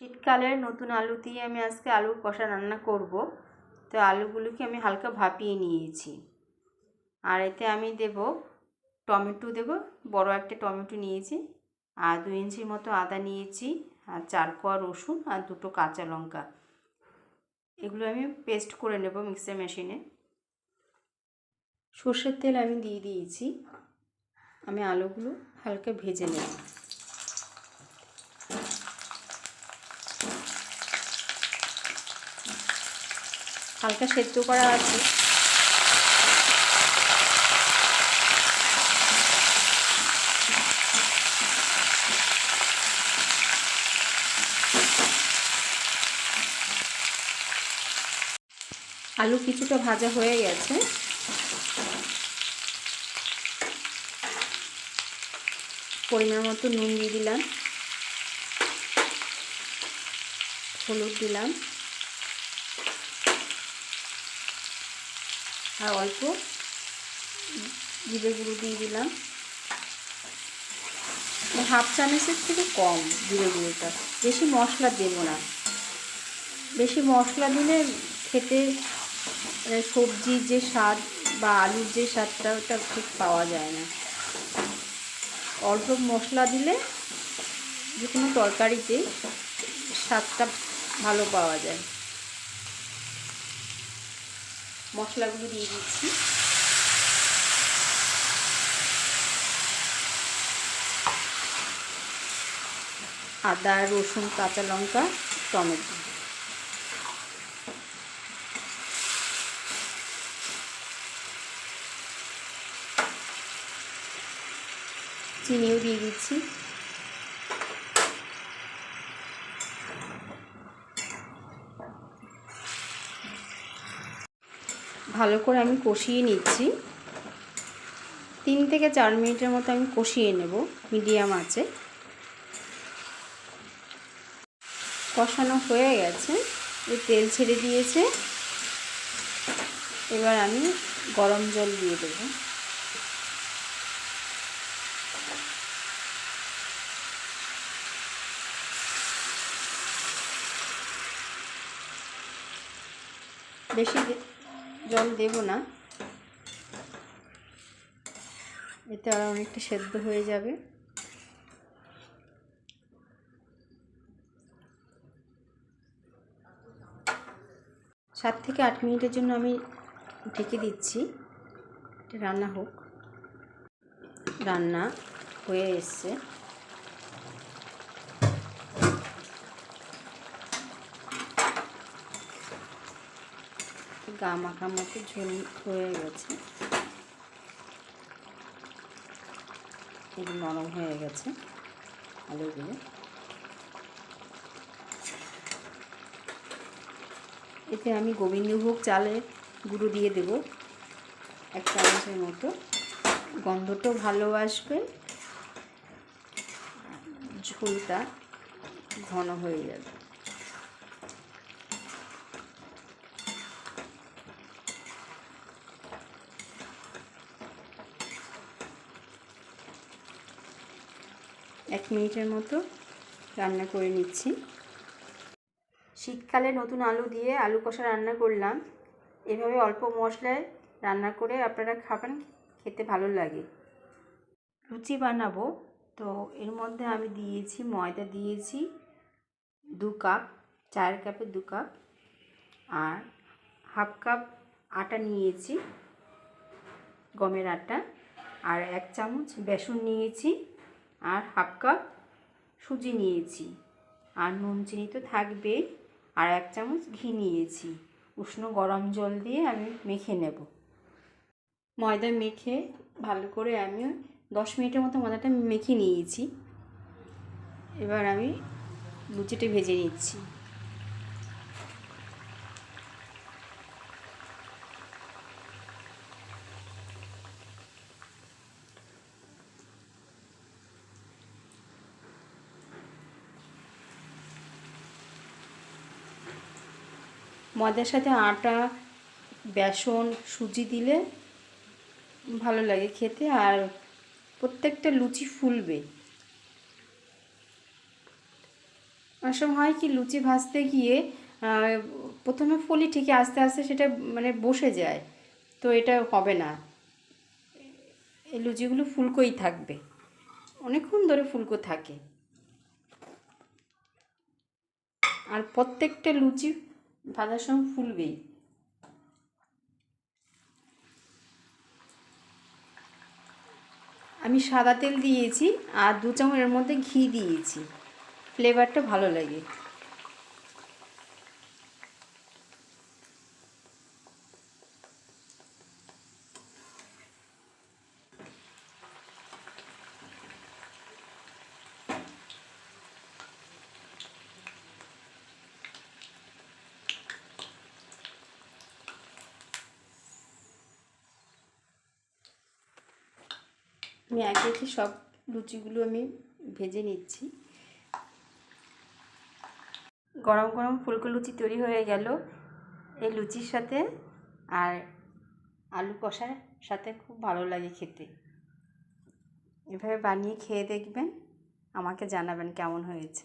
শীতকালের নতুন আলু দিয়ে আমি আজকে আলুর কষা রান্না করব। তো আলুগুলোকে আমি হালকা ভাপিয়ে নিয়েছি। আর এতে আমি দেব টমেটো দেব, বড় একটা টমেটো নিয়েছি, আর দু ইঞ্চির মতো আদা নিয়েছি, আর চার কোয়া রসুন, আর দুটো কাঁচা লঙ্কা। এগুলো আমি পেস্ট করে নেব মিক্সার মেশিনে। সর্ষের তেল আমি দিয়ে দিয়েছি। আমি আলুগুলো হালকা ভেজে নেব। হালকা সেদ্ধ করা আছে। আলু কিছুটা ভাজা হয়ে গেছে। পরিমাণ মতো নুন দিয়ে দিলাম। হলুদ দিলাম। আর অল্প জিরে গুঁড়ো দিয়ে দিলাম। হাফ চামচের থেকে কম জিরে গুঁড়োটা। বেশি মশলা দেবো না। বেশি মশলা দিলে খেতে মানে সবজির যে স্বাদ বা আলুর যে স্বাদটা ওটা ঠিক পাওয়া যায় না। অল্প মশলা দিলে যে কোনো তরকারিতে স্বাদটা ভালো পাওয়া যায়। মশলাগুলো দিয়ে দিচ্ছি। আদা রসুন কাঁচা লঙ্কা টমেটো। চিনিও দিয়ে দিচ্ছি। ভালো করে আমি কষিয়ে নিচ্ছি। তিন থেকে চার মিনিটের মতো আমি কষিয়ে নেব, মিডিয়াম আছে। কষানো হয়ে গেছে এই তেল ছেড়ে দিয়েছে। এবার আমি গরম জল দিয়ে দেবো। বেশি জল দেব না। এতে আর অনেকটা সেদ্ধ হয়ে যাবে। সাত থেকে আট মিনিটের জন্য আমি ঢেকে দিচ্ছি। রান্না হোক। রান্না হয়ে এসছে। গা মাখা ঝোল হয়ে গেছে। এগুলো নরম হয়ে গেছে আলুগুলো। এতে আমি গোবিন্দভোগ চালের গুঁড়ো দিয়ে দেব। এক চামচের মতো। গন্ধটাও ভালো আসবে। ঝোলটা ঘন হয়ে যাবে। এক মিনিটের মতো রান্না করে নিচ্ছি। শীতকালে নতুন আলু দিয়ে আলু কষা রান্না করলাম। এভাবে অল্প মশলায় রান্না করে আপনারা খাবেন, খেতে ভালো লাগে। লুচি বানাবো, তো এর মধ্যে আমি দিয়েছি, ময়দা দিয়েছি দু কাপ চায়ের কাপে দু কাপ, আর হাফ কাপ আটা নিয়েছি, গমের আটা, আর এক চামচ বেসন নিয়েছি। আর হাফ কাপ সুজি নিয়েছি। আর নুন চিনি তো থাকবেই আর এক চামচ ঘি নিয়েছি। উষ্ণ গরম জল দিয়ে আমি মেখে নেব। ময়দা মেখে ভালো করে আমি দশ মিনিটের মতো ময়দাটা মেখে নিয়েছি। এবার আমি লুচিটা ভেজে নিচ্ছি। ময়দার সাথে আটা, বেসন, সুজি দিলে ভালো লাগে খেতে আর প্রত্যেকটা লুচি ফুলবে। অনেক হয় কি লুচি ভাজতে গিয়ে প্রথমে ফলি ঠিকই আস্তে আস্তে সেটা মানে বসে যায়, তো এটা হবে না। এই লুচিগুলো ফুলকোই থাকবে। অনেকক্ষণ ধরে ফুলকো থাকে। আর প্রত্যেকটা লুচি ভাজার সময় ফুলবেই আমি সাদা তেল দিয়েছি আর দু চামচের মধ্যে ঘি দিয়েছি। ফ্লেভারটা ভালো লাগে। আমি একে একে সব লুচিগুলো আমি ভেজে নিচ্ছি। গরম গরম ফুলকো লুচি তৈরি হয়ে গেল এই লুচির সাথে আর আলু কষার সাথে খুব ভালো লাগে খেতে। এভাবে বানিয়ে খেয়ে দেখবেন, আমাকে জানাবেন কেমন হয়েছে।